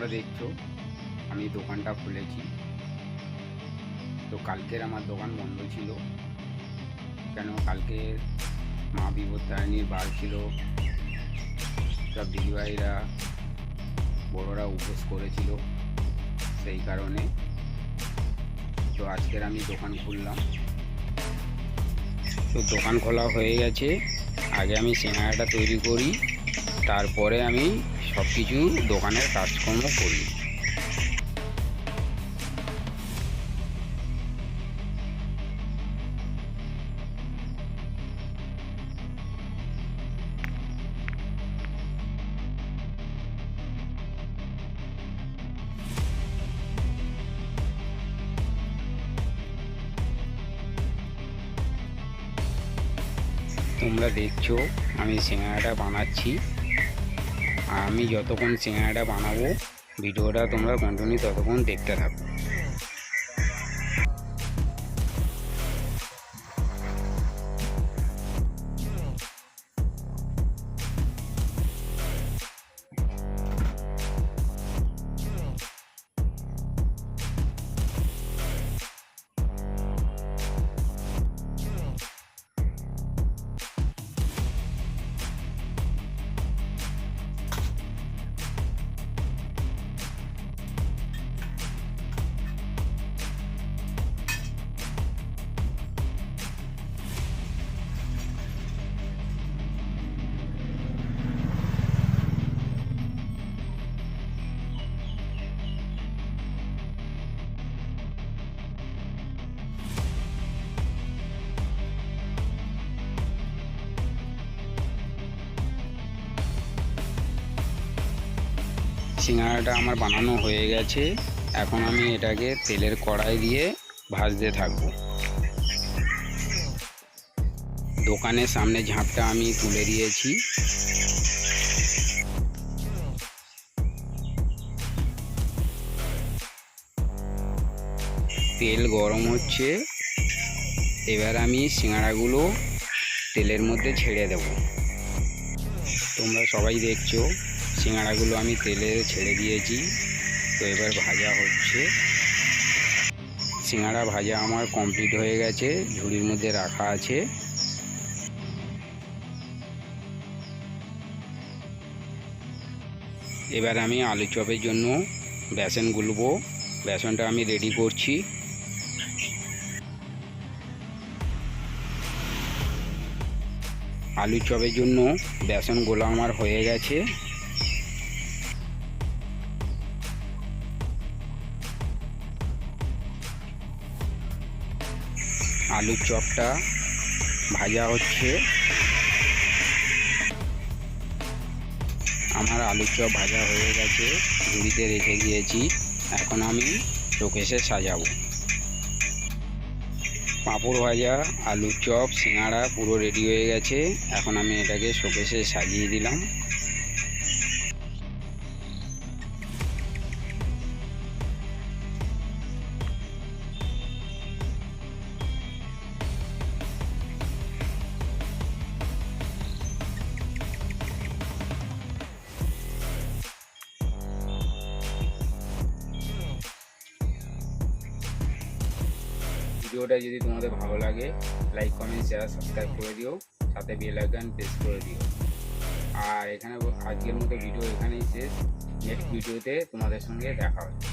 তোমরা দেখছ, আমি দোকানটা খুলেছি। তো কালকের আমার দোকান বন্ধ ছিল। কেন? কালকে মা বিপত্তারিণীর বার ছিল। সব দিদিভাইরা, বড়রা উপোস করেছিল সেই কারণে। তো আজকের আমি দোকান খুললাম। তো দোকান খোলা হয়ে গেছে। আগে আমি সিঙ্গাড়াটা তৈরি করি, তারপরে আমি সব কিছু দোকানের কাজকর্ম করি। তোমরা দেখছ আমি সিঙ্গাড়াটা বানাচ্ছি। আমি যতক্ষণ সিঙ্গাড়াটা বানাবো ভিডিওটা তোমরা কন্টিনিউ ততক্ষণ দেখতে থাকো। সিঙ্গাড়াটা আমার বানানো হয়ে গেছে। এখন আমি এটাকে তেলের কড়াই দিয়ে ভাজতে থাকব। দোকানের সামনে ঝাঁপটা আমি তুলে দিয়েছি। তেল গরম হচ্ছে। এবার আমি সিঙ্গাড়াগুলো তেলের মধ্যে ছেড়ে দেব। তোমরা সবাই দেখছ। সিঙ্গাড়াগুলো আমি তেলে ছেড়ে দিয়েছি। তো এবার ভাজা হচ্ছে। সিঙ্গাড়া ভাজা আমার কমপ্লিট হয়ে গেছে। ঝুড়ির মধ্যে রাখা আছে। এবার আমি আলু চপের জন্য বেসন গুলবো। বেসনটা আমি রেডি করছি। আলু চপের জন্য বেসন গোলা আমার হয়ে গেছে। আলুর চপটা ভাজা হচ্ছে। আমার আলুর চপ ভাজা হয়ে গেছে, ঝুড়িতে রেখে দিয়েছি। এখন আমি শোকেসে সাজাবো। পাঁপড় ভাজা আলুর চপ সিঙ্গাড়া পুরো রেডি হয়ে গেছে। এখন আমি এটাকে শোকেসে সাজিয়ে দিলাম। ভিডিওটা যদি তোমাদের ভালো লাগে লাইক কমেন্ট শেয়ার সাবস্ক্রাইব করে দিও। সাথে বেল আইকন প্রেস করে দিও। আর এখানে আজকের মতো ভিডিও এখানেই শেষ। নেক্সট ভিডিওতে তোমাদের সঙ্গে দেখা হচ্ছে।